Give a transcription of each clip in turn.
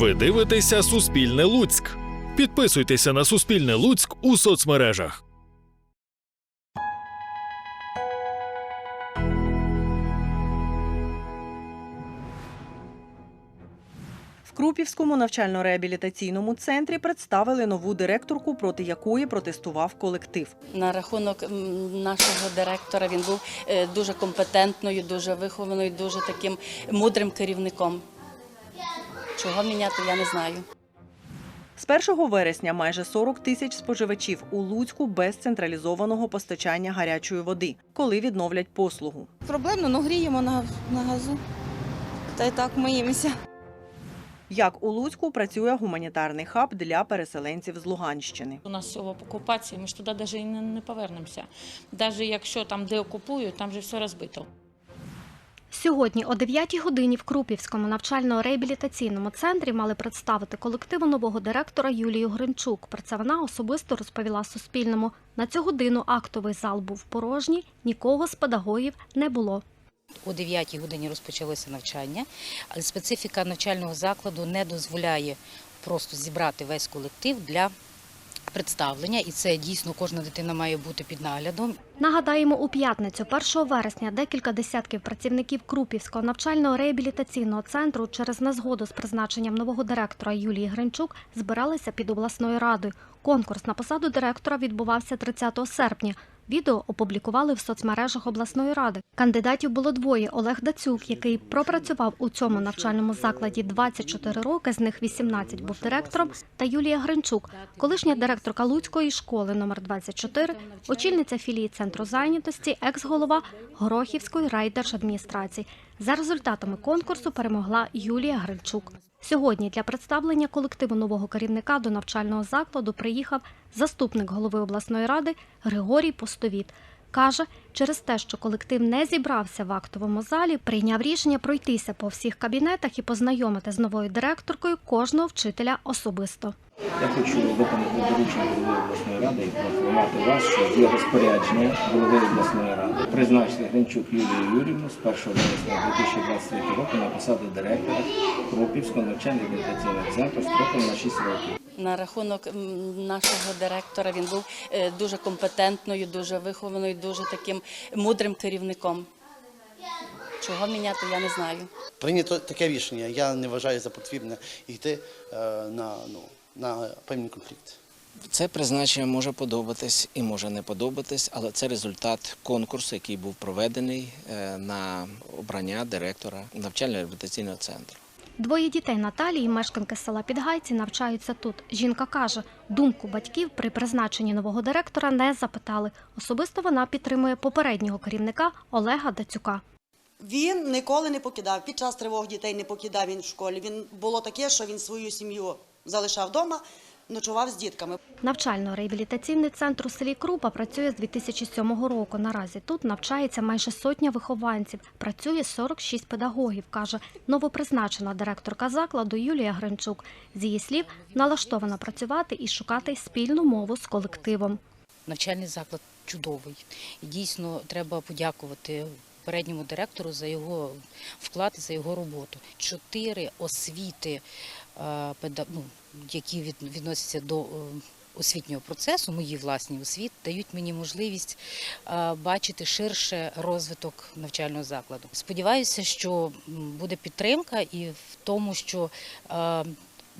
Ви дивитеся Суспільне Луцьк. Підписуйтеся на Суспільне Луцьк у соцмережах. В Крупівському навчально-реабілітаційному центрі представили нову директорку, проти якої протестував колектив. На рахунок нашого директора він був е, дуже компетентною, дуже вихованою, дуже таким мудрим керівником. Чого міняти, я не знаю. З 1 вересня майже 40 тисяч споживачів у Луцьку без централізованого постачання гарячої води, коли відновлять послугу. Проблемно, ну гріємо на, на газу. Та й так миємося. Як у Луцьку працює гуманітарний хаб для переселенців з Луганщини. У нас всього окупація, ми ж туди навіть і не повернемося. Навіть якщо там де окупують, там же все розбито. Сьогодні о 9 годині в Крупівському навчально-реабілітаційному центрі мали представити колективу нового директора Юлію Гринчук. Про це вона особисто розповіла Суспільному. На цю годину актовий зал був порожній, нікого з педагогів не було. О 9 годині розпочалося навчання, але специфіка навчального закладу не дозволяє просто зібрати весь колектив для представлення, і це дійсно кожна дитина має бути під наглядом. Нагадаємо, у п'ятницю, 1 вересня, декілька десятків працівників Крупівського навчального реабілітаційного центру через незгоду з призначенням нового директора Юлії Гринчук збиралися під обласною радою. Конкурс на посаду директора відбувався 30 серпня. Відео опублікували в соцмережах обласної ради. Кандидатів було двоє: Олег Дацюк, який пропрацював у цьому навчальному закладі 24 роки, з них 18 був директором, та Юлія Гринчук, колишня директорка Луцької школи номер 24, очільниця філії центру зайнятості, екс-голова Горохівської райдержадміністрації. За результатами конкурсу перемогла Юлія Гринчук. Сьогодні для представлення колективу нового керівника до навчального закладу приїхав заступник голови обласної ради Григорій Постовіт. Каже, через те, що колектив не зібрався в актовому залі, прийняв рішення пройтися по всіх кабінетах і познайомити з новою директоркою кожного вчителя особисто. Я хочу виконати доручення голови обласної ради і проінформувати вас, що є розпорядження голови обласної ради призначити Гринчук Юлію Юрівну з 1 вересня 2023 року на посаду директора Крупівського навчально-реабілітаційного центру строком на 6 років. На рахунок нашого директора він був е, дуже компетентною, дуже вихованою, дуже таким мудрим керівником. Чого міняти, я не знаю. Прийнято таке рішення. Я не вважаю за потрібне йти е, на, ну, на певний конфлікт. Це призначення може подобатись і може не подобатись, але це результат конкурсу, який був проведений е, на обрання директора навчально-реабілітаційного центру. Двоє дітей Наталії, мешканки села Підгайці, навчаються тут. Жінка каже, думку батьків при призначенні нового директора не запитали. Особисто вона підтримує попереднього керівника Олега Дацюка. Він ніколи не покидав. Під час тривог дітей не покидав він в школі. Він було таке, що він свою сім'ю залишав вдома, ночував з дітками. Навчально-реабілітаційний центр у селі Крупа працює з 2007 року. Наразі тут навчається майже сотня вихованців. Працює 46 педагогів, каже новопризначена директорка закладу Юлія Гринчук. З її слів, налаштована працювати і шукати спільну мову з колективом. Навчальний заклад чудовий. Дійсно треба подякувати передньому директору за його вклад за його роботу. Чотири освіти, е, ну, які відносяться до е, освітнього процесу, мої власні освіти, дають мені можливість е, бачити ширше розвиток навчального закладу. Сподіваюся, що буде підтримка і в тому, що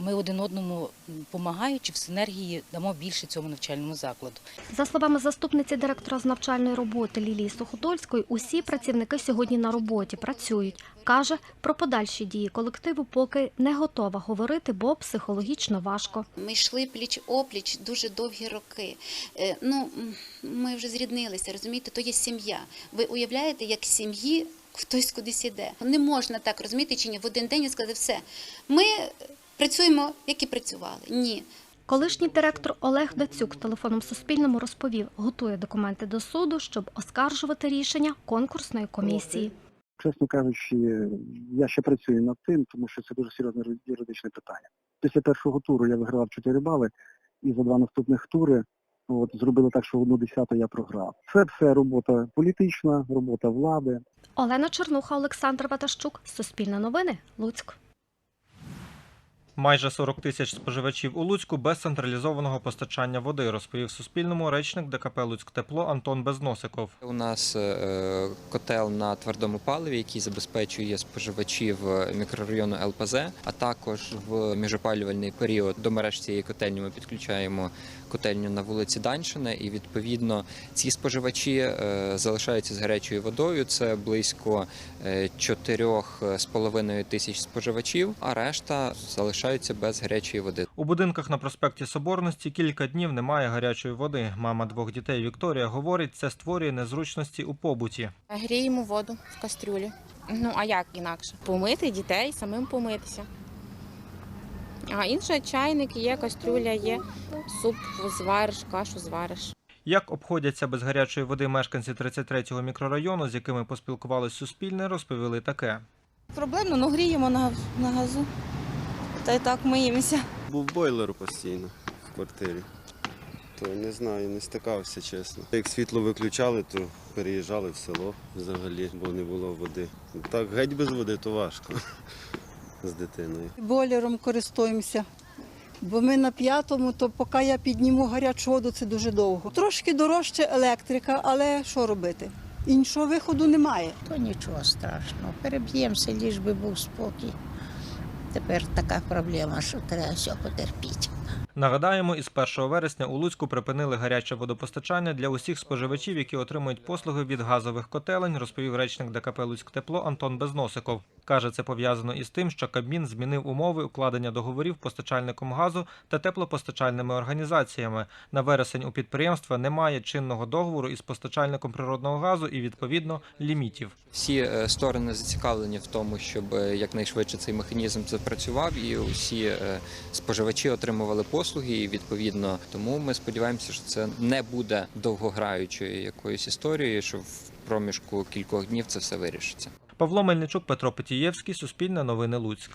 ми один одному допомагаючи в синергії дамо більше цьому навчальному закладу. За словами заступниці директора з навчальної роботи Лілії Суходольської, усі працівники сьогодні на роботі працюють. Каже, про подальші дії колективу поки не готова говорити, бо психологічно важко. Ми йшли пліч опліч дуже довгі роки. Е, Ну, ми вже зріднилися, розумієте, то є сім'я. Ви уявляєте, як сім'ї хтось кудись іде. Не можна так розуміти, чи ні в один день сказати все. Ми працюємо, як і працювали. Ні. Колишній директор Олег Дацюк телефоном Суспільному розповів, готує документи до суду, щоб оскаржувати рішення конкурсної комісії. Чесно кажучи, я ще працюю над цим, тому що це дуже серйозне юридичне питання. Після першого туру я вигравав 4 бали, і за два наступних тури от, зробили так, що одну десяту я програв. Це все робота політична, робота влади. Олена Чернуха, Олександр Ватащук, Суспільне новини, Луцьк. Майже 40 тисяч споживачів у Луцьку без централізованого постачання води, розповів Суспільному речник ДКП «Луцьктепло» Антон Безносиков. У нас е, котел на твердому паливі, який забезпечує споживачів мікрорайону ЛПЗ, а також в міжопалювальний період до мереж цієї котельні ми підключаємо котельню на вулиці Даншина. І відповідно ці споживачі е, залишаються з гарячою водою. Це близько е, 4,5 тисяч споживачів, а решта залишаються без гарячої води. У будинках на проспекті Соборності кілька днів немає гарячої води. Мама двох дітей Вікторія говорить, це створює незручності у побуті. Гріємо воду в кастрюлі. Ну а як інакше? Помити дітей, самим помитися. А інше чайник є, кастрюля є, суп звариш, кашу звариш. Як обходяться без гарячої води мешканці 33-го мікрорайону, з якими поспілкувалось Суспільне, розповіли таке. Проблемно, ну гріємо на, на газу. Та й так миємося. Був бойлер постійно в квартирі. То не знаю, не стикався, чесно. Як світло виключали, то переїжджали в село взагалі, бо не було води. Так, геть без води, то важко з дитиною. Болером користуємося. Бо ми на п'ятому, то поки я підніму гарячу воду, це дуже довго. Трошки дорожче електрика, але що робити? Іншого виходу немає. То нічого страшного. Переб'ємося, ліж би був спокій. Тепер така проблема, що треба все потерпіти. Нагадаємо, із 1 вересня у Луцьку припинили гаряче водопостачання для усіх споживачів, які отримують послуги від газових котелень, розповів речник ДКП Луцьк Тепло Антон Безносиков. Каже, це пов'язано із тим, що Кабмін змінив умови укладення договорів постачальником газу та теплопостачальними організаціями. На вересень у підприємства немає чинного договору із постачальником природного газу і відповідно лімітів. Всі е, сторони зацікавлені в тому, щоб е, якнайшвидше цей механізм запрацював і усі е, споживачі отримували послуги. І відповідно тому ми сподіваємося, що це не буде довгограючою якоюсь історією, що в проміжку кількох днів це все вирішиться. Павло Мельничук, Петро Петієвський, Суспільне новини Луцьк.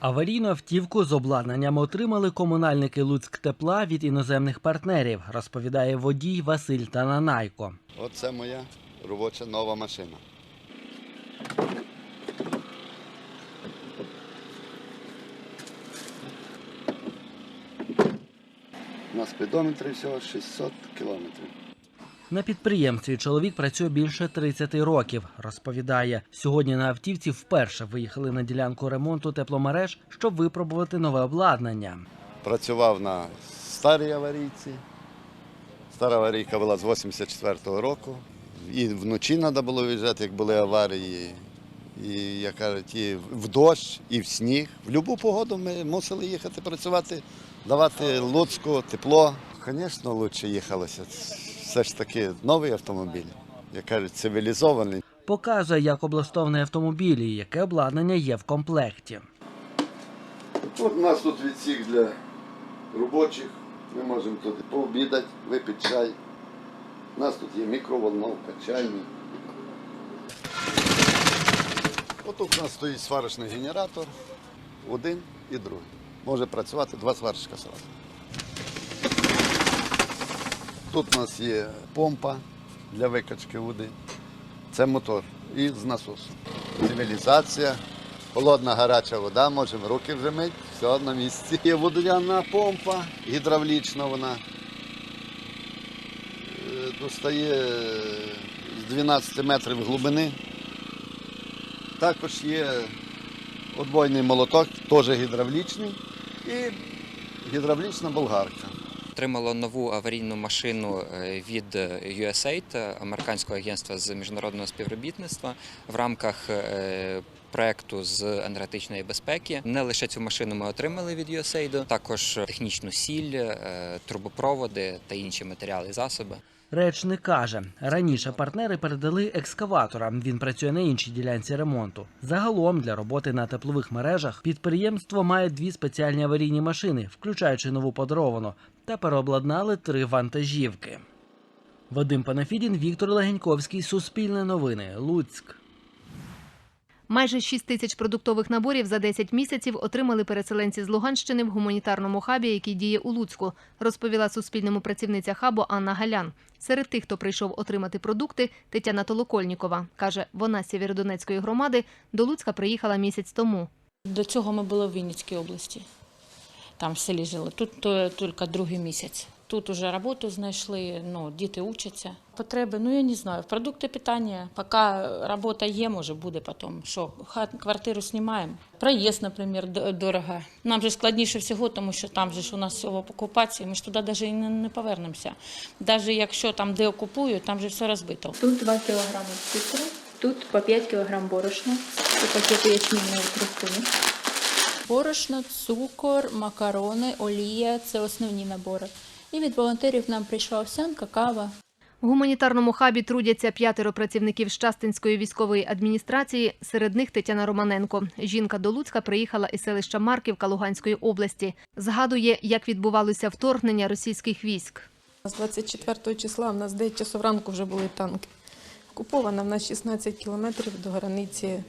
Аварійну автівку з обладнанням отримали комунальники Луцьк тепла від іноземних партнерів, розповідає водій Василь Тананайко. Оце моя робоча нова машина. На спідометрі всього 600 кілометрів. На підприємстві чоловік працює більше 30 років. Розповідає, сьогодні на автівці вперше виїхали на ділянку ремонту тепломереж, щоб випробувати нове обладнання. Працював на старій аварійці. Стара аварійка була з 84-го року. І вночі треба було виїжджати, як були аварії. І, як кажуть, і в дощ, і в сніг. В будь-яку погоду ми мусили їхати працювати, давати Луцьку тепло. Звісно, краще їхалося. Все ж таки новий автомобіль, як кажуть, цивілізований. Показує, як облаштований автомобіль і яке обладнання є в комплекті. От у нас тут відсік для робочих. Ми можемо тут пообідати, випити чай. У нас тут є мікроволновка, чайник. От тут у нас стоїть сварочний генератор, один і другий. Може працювати два сварщика сразу. Тут у нас є помпа для викачки води. Це мотор і з насосу. Цивілізація, холодна гаряча вода, можемо руки вже мити, все на місці. Є водоляна помпа, гідравлічна вона. Е, Достає з 12 метрів глибини. Також є отбойний молоток, теж гідравлічний, і гідравлічна болгарка. Отримало нову аварійну машину е, від USAID, американського агентства з міжнародного співробітництва в рамках е, проекту з енергетичної безпеки. Не лише цю машину ми отримали від USAID, також технічну сіль, е, трубопроводи та інші матеріали і засоби. Речник каже, раніше партнери передали екскаватора. Він працює на іншій ділянці ремонту. Загалом для роботи на теплових мережах підприємство має дві спеціальні аварійні машини, включаючи нову подаровану, та переобладнали три вантажівки. Вадим Панафідін, Віктор Легеньковський, Суспільне новини, Луцьк. Майже 6 тисяч продуктових наборів за 10 місяців отримали переселенці з Луганщини в гуманітарному хабі, який діє у Луцьку, розповіла суспільному працівниця хабу Анна Галян. Серед тих, хто прийшов отримати продукти, Тетяна Толокольнікова. Каже, вона з Сєвєродонецької громади до Луцька приїхала місяць тому. До цього ми були в Вінницькій області. Там в селі жили. Тут то, тільки другий місяць. Тут уже роботу знайшли, ну, діти учаться. Потреби, ну я не знаю, продукти питання. Поки робота є, може буде потім. Що, хат, квартиру знімаємо. Проїзд, наприклад, дорого. Нам же складніше всього, тому що там же ж у нас всього окупації, ми ж туди навіть і не, не повернемося. Навіть якщо там де окупують, там же все розбито. Тут 2 кг цукру, тут по 5 кг борошна, у пакети ячменної крупи. Борошно, цукор, макарони, олія це основні набори. І від волонтерів нам прийшла овсянка, кава. В гуманітарному хабі трудяться п'ятеро працівників Щастинської військової адміністрації. Серед них Тетяна Романенко. Жінка до Луцька приїхала із селища Марківка Луганської області. Згадує, як відбувалося вторгнення російських військ. З 24 числа в нас 9 часов ранку вже були танки. Окупована в нас 16 кілометрів до границі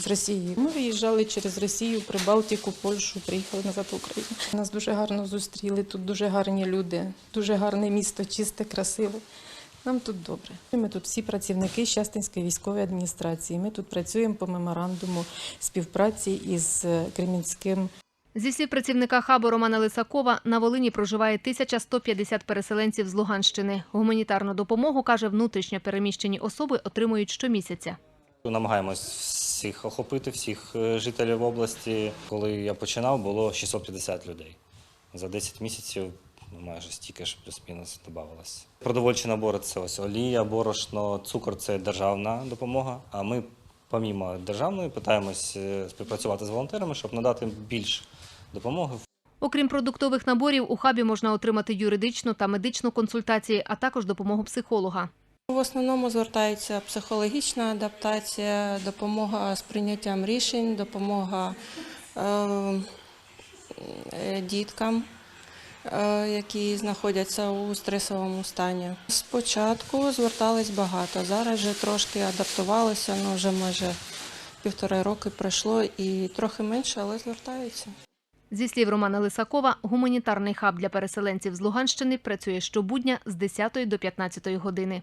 з Росією. Ми виїжджали через Росію, Прибалтику, Польщу, приїхали назад в Україну. Нас дуже гарно зустріли, тут дуже гарні люди, дуже гарне місто, чисте, красиве. Нам тут добре. Ми тут всі працівники Щастинської військової адміністрації. Ми тут працюємо по меморандуму співпраці із е, Кремінським Зі слів працівника хабу Романа Лисакова, на Волині проживає 1150 переселенців з Луганщини. Гуманітарну допомогу, каже, внутрішньо переміщені особи отримують щомісяця. Намагаємось всіх охопити, всіх е, жителів області. Коли я починав, було 650 людей. За 10 місяців ну, майже стільки ж плюс-мінус додавалось. Продовольчі набори це ось олія, борошно, цукор це державна допомога. А ми, помімо державної, питаємось е, співпрацювати з волонтерами, щоб надати більш допомоги Окрім продуктових наборів, у хабі можна отримати юридичну та медичну консультації, а також допомогу психолога. В основному звертається психологічна адаптація, допомога з прийняттям рішень, допомога е, е, діткам, е, які знаходяться у стресовому стані. Спочатку звертались багато, зараз вже трошки адаптувалися, ну вже майже півтора роки пройшло і трохи менше, але звертаються. Зі слів Романа Лисакова, гуманітарний хаб для переселенців з Луганщини працює щобудня з 10 до 15 години.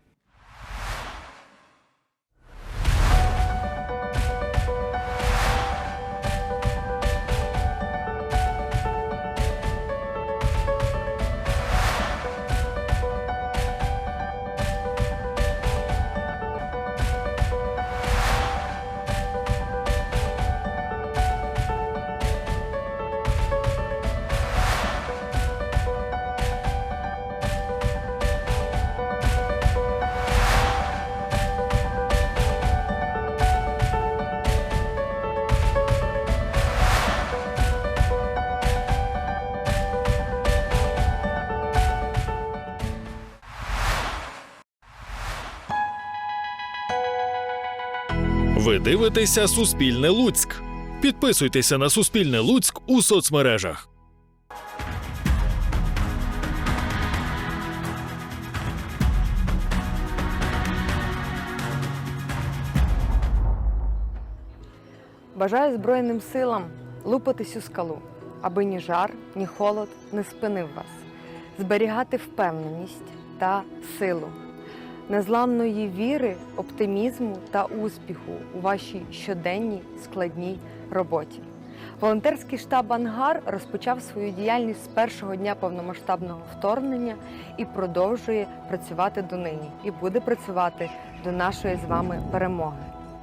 Ви дивитеся Суспільне Луцьк. Підписуйтеся на Суспільне Луцьк у соцмережах. Бажаю Збройним силам лупатись у скалу, аби ні жар, ні холод не спинив вас, зберігати впевненість та силу, незламної віри, оптимізму та успіху у вашій щоденній складній роботі. Волонтерський штаб Ангар розпочав свою діяльність з першого дня повномасштабного вторгнення і продовжує працювати донині, і буде працювати до нашої з вами перемоги.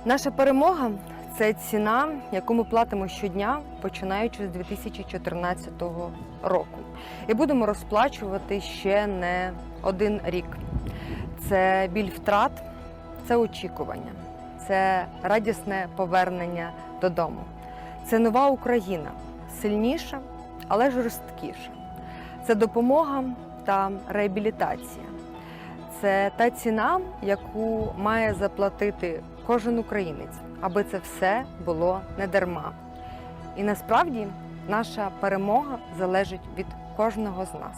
Наша перемога це ціна, яку ми платимо щодня, починаючи з 2014 року, і будемо розплачувати ще не один рік. Це біль втрат, це очікування, це радісне повернення додому. Це нова Україна, сильніша, але жорсткіша. Це допомога та реабілітація. Це та ціна, яку має заплатити кожен українець, аби це все було не дарма. І насправді наша перемога залежить від кожного з нас.